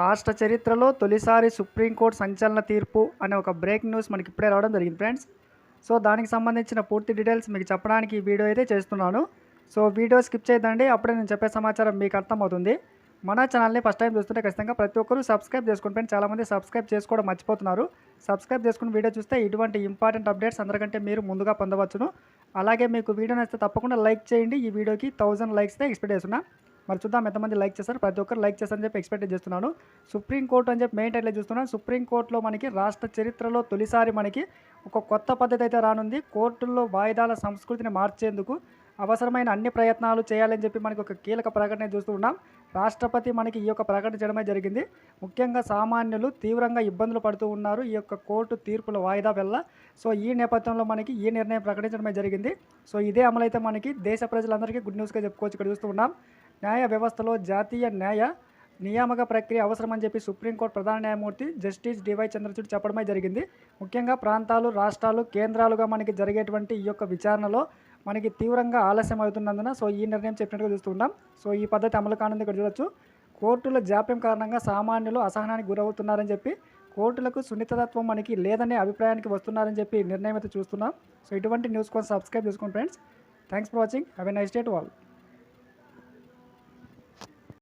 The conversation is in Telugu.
రాష్ట్ర చరిత్రలో తొలిసారి సుప్రీంకోర్టు సంచలన తీర్పు అనే ఒక బ్రేక్ న్యూస్ మనకి ఇప్పుడే రావడం జరిగింది ఫ్రెండ్స్. సో దానికి సంబంధించిన పూర్తి డీటెయిల్స్ మీకు చెప్పడానికి ఈ వీడియో అయితే చేస్తున్నాను. సో వీడియో స్కిప్ చేయదండి. అప్పుడే నేను చెప్పే సమాచారం మీకు అర్థమవుతుంది. మన ఛానల్ని ఫస్ట్ టైం చూస్తుంటే ఖచ్చితంగా ప్రతి ఒక్కరూ సబ్స్క్రైబ్ చేసుకోండి ఫ్రెండ్స్. చాలామంది సబ్స్క్రైబ్ చేసుకోవడం మర్చిపోతున్నారు. సబ్స్క్రైబ్ చేసుకుని వీడియో చూస్తే ఇటువంటి ఇంపార్టెంట్ అప్డేట్స్ అందరికంటే మీరు ముందుగా పొందవచ్చును. అలాగే మీకు వీడియో నచ్చితే తప్పకుండా లైక్ చేయండి. ఈ వీడియోకి థౌజండ్ లైక్స్ ఎక్స్పెక్ట్ చేస్తున్నాను మరి చూద్దాం ఎంతమంది లైక్ చేస్తారు. ప్రతి ఒక్కరు లైక్ చేస్తారని చెప్పి ఎక్స్పెక్ట్ చేస్తున్నాను. సుప్రీంకోర్టు అని చెప్పి మెయిన్ టైట్లో చూస్తున్నాను. సుప్రీంకోర్టులో మనకి రాష్ట్ర చరిత్రలో తొలిసారి మనకి ఒక కొత్త పద్ధతి అయితే రానుంది. కోర్టుల్లో వాయిదాల సంస్కృతిని మార్చేందుకు అవసరమైన అన్ని ప్రయత్నాలు చేయాలని చెప్పి మనకి ఒక కీలక ప్రకటన చూస్తూ ఉన్నాం. రాష్ట్రపతి మనకి ఈ యొక్క ప్రకటన చేయడమే జరిగింది. ముఖ్యంగా సామాన్యులు తీవ్రంగా ఇబ్బందులు పడుతూ ఉన్నారు ఈ యొక్క కోర్టు తీర్పుల వాయిదా వల్ల. సో ఈ నేపథ్యంలో మనకి ఈ నిర్ణయం ప్రకటించడమే జరిగింది. సో ఇదే అమలైతే మనకి దేశ ప్రజలందరికీ గుడ్ న్యూస్గా చెప్పుకోవచ్చు. ఇక్కడ చూస్తూ ఉన్నాం. న్యాయ వ్యవస్థలో జాతీయ న్యాయ నియామక ప్రక్రియ అవసరమని చెప్పి సుప్రీంకోర్టు ప్రధాన న్యాయమూర్తి జస్టిస్ డివై చంద్రచూడ్ చెప్పడమే జరిగింది. ముఖ్యంగా ప్రాంతాలు రాష్ట్రాలు కేంద్రాలుగా మనకి జరిగేటువంటి ఈ యొక్క విచారణలో మనకి తీవ్రంగా ఆలస్యం అవుతున్నందున సో ఈ నిర్ణయం చెప్పినట్టుగా చూస్తున్నాం సో ఈ పద్ధతి అమలు కానుంది ఇక్కడ చూడొచ్చు. కోర్టుల జాప్యం కారణంగా సామాన్యులు అసహనానికి గురవుతున్నారని చెప్పి కోర్టులకు సున్నితత్వం మనకి లేదనే అభిప్రాయానికి వస్తున్నారని చెప్పి నిర్ణయం అయితే చూస్తున్నాం. సో ఇటువంటి న్యూస్ కోసం సబ్స్క్రైబ్ చేసుకోండి friends thanks for watching. Have a nice day to all.